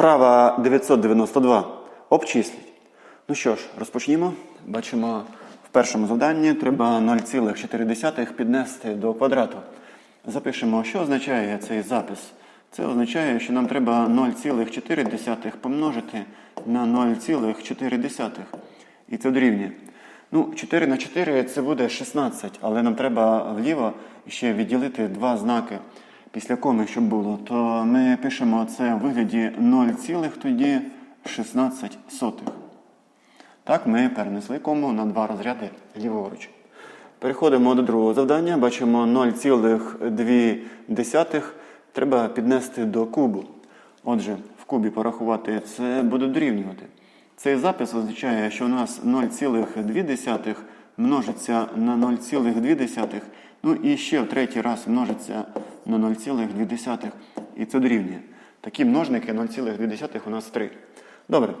Вправа 992. Обчисліть. Ну що ж, розпочнімо. Бачимо, в першому завданні треба 0,4 піднести до квадрату. Запишемо, що означає цей запис. Це означає, що нам треба 0,4 помножити на 0,4. І це дорівнює. Ну, 4 на 4 це буде 16, але нам треба вліво ще відділити два знаки після коми, щоб було. То ми пишемо це в вигляді 0, тоді 16 сотих. Так, ми перенесли кому на два розряди ліворуч. Переходимо до другого завдання. Бачимо 0,2 треба піднести до кубу. Отже, в кубі порахувати це буде дорівнювати. Цей запис означає, що у нас 0,2 множиться на 0,2, ну і ще в третій раз множиться на 0,2. І це дорівнює. Такі множники 0,2 у нас 3. Добре.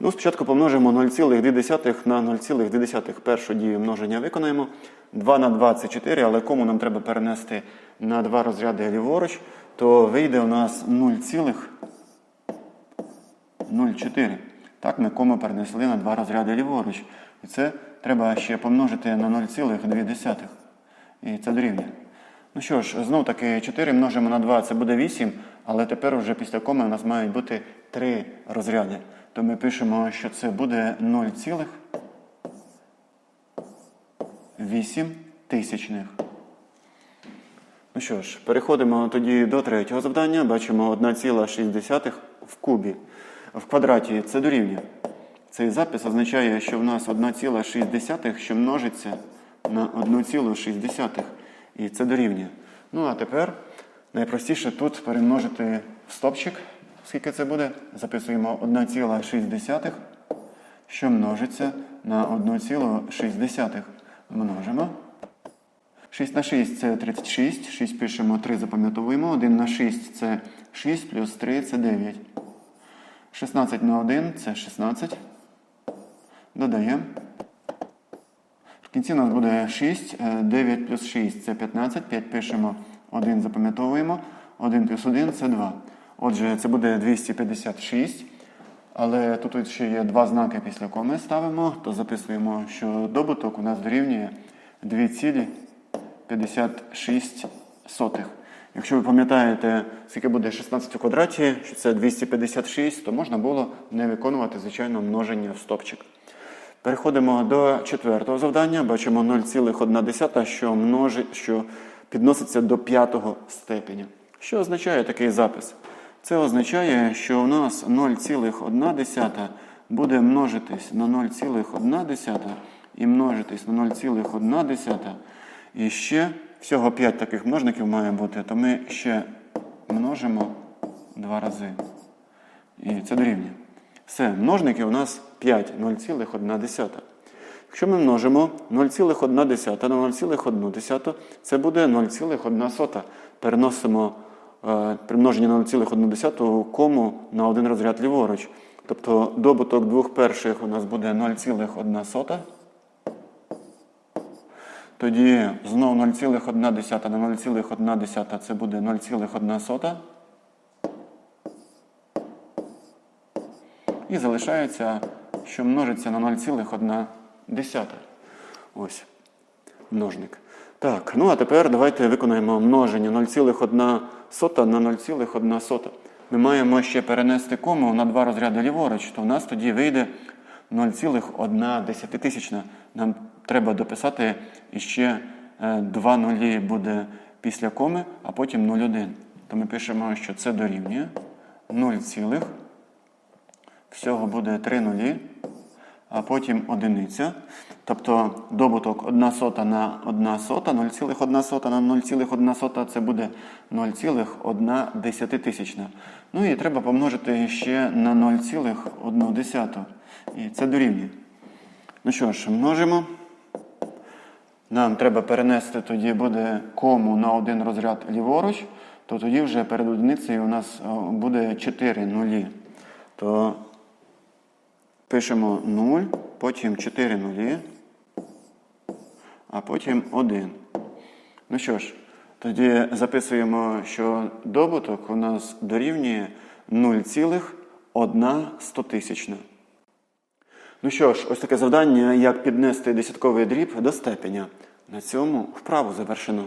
Ну, спочатку помножимо 0,2 на 0,2. Першу дію множення виконаємо. 2 на 2 це 4, але кому нам треба перенести на два розряди ліворуч, то вийде у нас 0,04. Так, ми кому перенесли на два розряди ліворуч. І це треба ще помножити на 0,2. І це дорівнює. Ну що ж, знов таки 4 множимо на 2, це буде 8, але тепер вже після коми у нас мають бути 3 розряди. То ми пишемо, що це буде 0,8 тисячних. Ну що ж, переходимо тоді до третього завдання. Бачимо 1,6 в кубі. В квадраті це дорівнює. Цей запис означає, що в нас 1,6, що множиться на 1,6. І це дорівнює. Ну, а тепер найпростіше тут перемножити в стопчик. Скільки це буде? Записуємо 1,6, що множиться на 1,6. Множимо. 6 на 6 це 36. 6 пишемо, 3 запам'ятовуємо. 1 на 6 це 6, плюс 3 це 9. 16 на 1 це 16. Додаємо. Кінці у нас буде 6, 9 плюс 6 це 15, 5 пишемо, 1 запам'ятовуємо, 1 плюс 1 це 2. Отже, це буде 256. Але тут ще є два знаки після коми ставимо, то записуємо, що добуток у нас дорівнює 2,56. Якщо ви пам'ятаєте, скільки буде 16 у квадраті, що це 256, то можна було не виконувати, звичайно, множення в стопчик. Переходимо до четвертого завдання. Бачимо 0,1, що множить, що підноситься до п'ятого степеня. Що означає такий запис? Це означає, що у нас 0,1 буде множитись на 0,1 і множитись на 0,1. І ще всього 5 таких множників має бути, то ми ще множимо два рази. І це дорівнює. Все, множники у нас 5, 0,1. Якщо ми множимо 0,1 на 0,1, це буде 0,1. Переносимо е, примноження на 0,1 кому на один розряд ліворуч. Тобто добуток двох перших у нас буде 0,1. Тоді знову 0,1 на 0,1 це буде 0,1. І залишається, що множиться на 0,1. Ось множник. Так, ну а тепер давайте виконаємо множення 0,1 на 0,1. Ми маємо ще перенести кому на два розряди ліворуч, то у нас тоді вийде 0,1. Нам треба дописати іще два нулі буде після коми, а потім 0,1. То ми пишемо, що це дорівнює 0, всього буде 3 нулі, а потім одиниця. Тобто добуток 1 сота на 1 сота, 0,1 сота на 0,1 сота це буде 0,1 десятитисячна. Ну і треба помножити ще на 0,1. І це дорівнює. Ну що ж, множимо. Нам треба перенести тоді буде кому на один розряд ліворуч, то тоді вже перед одиницею у нас буде 4 нулі. То пишемо 0, потім 4 нулі, а потім 1. Ну що ж, тоді записуємо, що добуток у нас дорівнює 0,1 Ну що ж, ось таке завдання, як піднести десятковий дріб до степеня. На цьому вправу завершено.